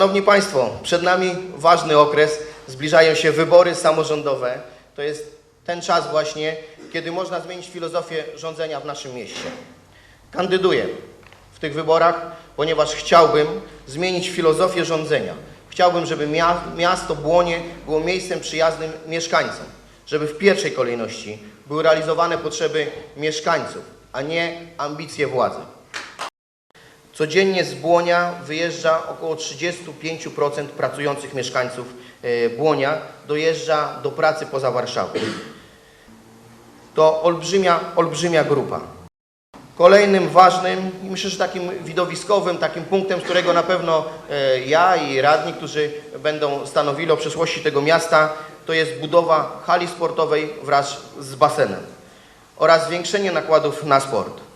Szanowni Państwo, przed nami ważny okres, zbliżają się wybory samorządowe. To jest ten czas właśnie, kiedy można zmienić filozofię rządzenia w naszym mieście. Kandyduję w tych wyborach, ponieważ chciałbym zmienić filozofię rządzenia. Chciałbym, żeby mia- miasto Błonie było miejscem przyjaznym mieszkańcom, żeby w pierwszej kolejności były realizowane potrzeby mieszkańców, a nie ambicje władzy. Codziennie z Błonia wyjeżdża około 35% pracujących mieszkańców e, Błonia, dojeżdża do pracy poza Warszawą. To olbrzymia, olbrzymia grupa. Kolejnym ważnym, myślę, że takim widowiskowym, takim punktem, z którego na pewno e, ja i radni, którzy będą stanowili o przyszłości tego miasta, to jest budowa hali sportowej wraz z basenem oraz zwiększenie nakładów na sport.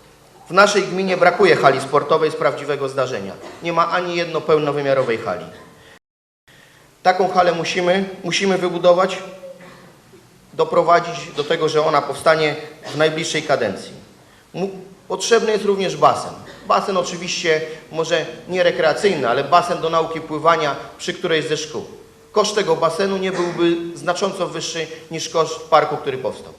W naszej gminie brakuje hali sportowej z prawdziwego zdarzenia. Nie ma ani jedno pełnowymiarowej hali. Taką halę musimy, musimy wybudować, doprowadzić do tego, że ona powstanie w najbliższej kadencji. Potrzebny jest również basen. Basen oczywiście może nie rekreacyjny, ale basen do nauki pływania przy którejś ze szkół. Koszt tego basenu nie byłby znacząco wyższy niż koszt parku, który powstał.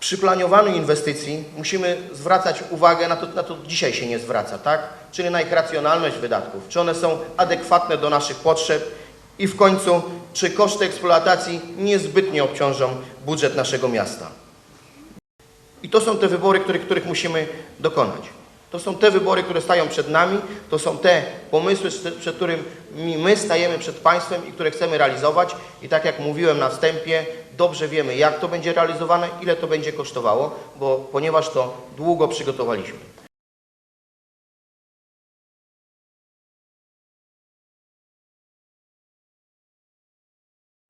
Przy planowaniu inwestycji musimy zwracać uwagę na to, na to dzisiaj się nie zwraca, tak? Czyli na ich racjonalność wydatków, czy one są adekwatne do naszych potrzeb i w końcu, czy koszty eksploatacji niezbytnio obciążą budżet naszego miasta. I to są te wybory, których, których musimy dokonać. To są te wybory, które stają przed nami, to są te pomysły, przed którymi my stajemy przed państwem i które chcemy realizować. I tak jak mówiłem na wstępie, dobrze wiemy, jak to będzie realizowane, ile to będzie kosztowało, bo ponieważ to długo przygotowaliśmy.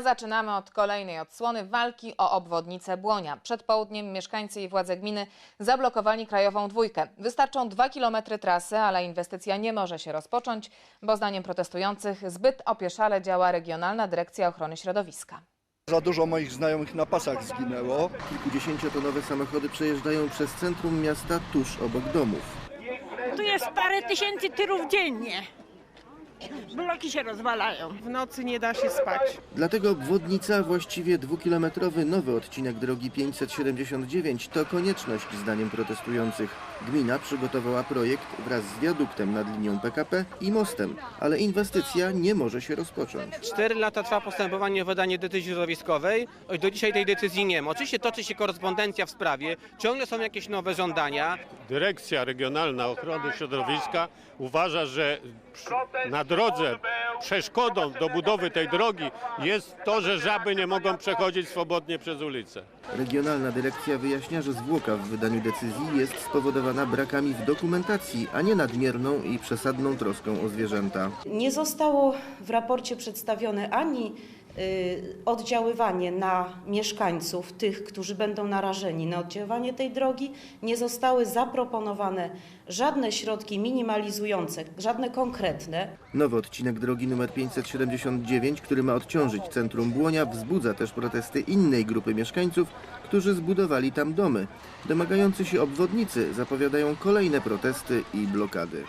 Zaczynamy od kolejnej odsłony walki o obwodnicę Błonia. Przed południem mieszkańcy i władze gminy zablokowali krajową dwójkę. Wystarczą dwa kilometry trasy, ale inwestycja nie może się rozpocząć, bo zdaniem protestujących zbyt opieszale działa Regionalna Dyrekcja Ochrony Środowiska. Za dużo moich znajomych na pasach zginęło. Kilkudziesięciotonowe samochody przejeżdżają przez centrum miasta tuż obok domów. Tu jest parę tysięcy tyrów dziennie. Bloki się rozwalają. W nocy nie da się spać. Dlatego obwodnica, właściwie dwukilometrowy nowy odcinek drogi 579 to konieczność zdaniem protestujących. Gmina przygotowała projekt wraz z wiaduktem nad linią PKP i mostem, ale inwestycja nie może się rozpocząć. Cztery lata trwa postępowanie o wydanie decyzji środowiskowej. Oj, Do dzisiaj tej decyzji nie ma. Oczywiście toczy się korespondencja w sprawie, ciągle są jakieś nowe żądania. Dyrekcja Regionalna Ochrony Środowiska uważa, że na drodze przeszkodą do budowy tej drogi jest to, że żaby nie mogą przechodzić swobodnie przez ulicę. Regionalna dyrekcja wyjaśnia, że zwłoka w wydaniu decyzji jest spowodowana brakami w dokumentacji, a nie nadmierną i przesadną troską o zwierzęta. Nie zostało w raporcie przedstawione ani oddziaływanie na mieszkańców, tych, którzy będą narażeni na oddziaływanie tej drogi, nie zostały zaproponowane żadne środki minimalizujące, żadne konkretne. Nowy odcinek drogi nr 579, który ma odciążyć centrum Błonia, wzbudza też protesty innej grupy mieszkańców, którzy zbudowali tam domy. Domagający się obwodnicy zapowiadają kolejne protesty i blokady.